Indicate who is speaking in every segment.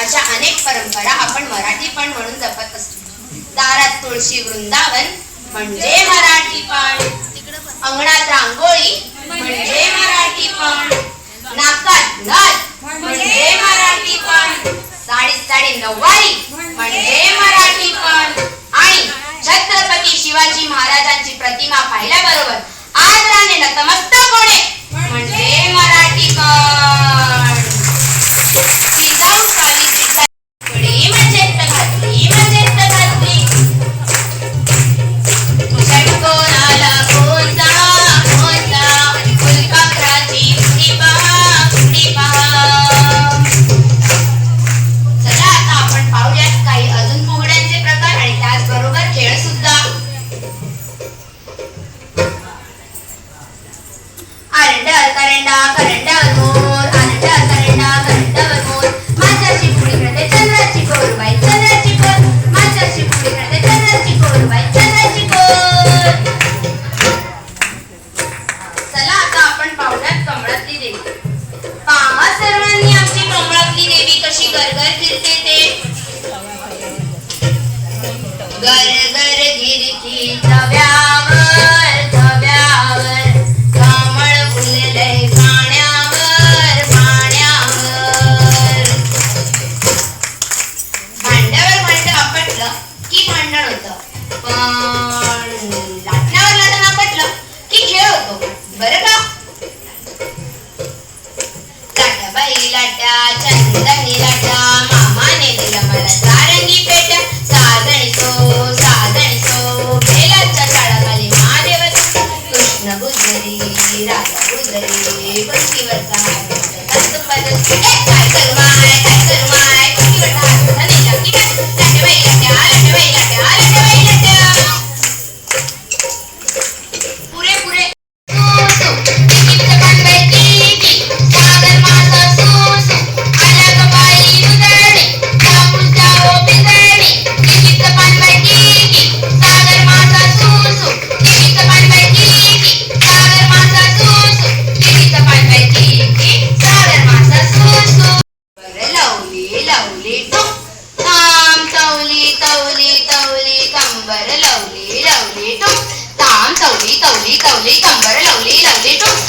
Speaker 1: अशा अनेक परंपरा आपण मराठी पण म्हणून जपत असतो. दारात तुळशी वृंदावन म्हणजे मराठी पण. अंगणात रांगोळी म्हणजे मराठी पण. नाकात नथ म्हणजे मराठी पण. साडीत साडी नववारी म्हणजे मराठी पण. आणि छत्रपती शिवाजी महाराजांची प्रतिमा पाहिल्याबरोबर आज राणे नतमस्तक होणे म्हणजे मराठी पण. ഉണ്ടാക്കുക രണ്ടാമത് पटलं की भांडण होत. पण लाटण्यावर लादणा पटलं की खेळ होतो. बर का? लाट्या बाई लाट्या चंदनी लाटा लावली तवली तवली कंबर लावली लावली टूस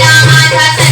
Speaker 1: రామాయణ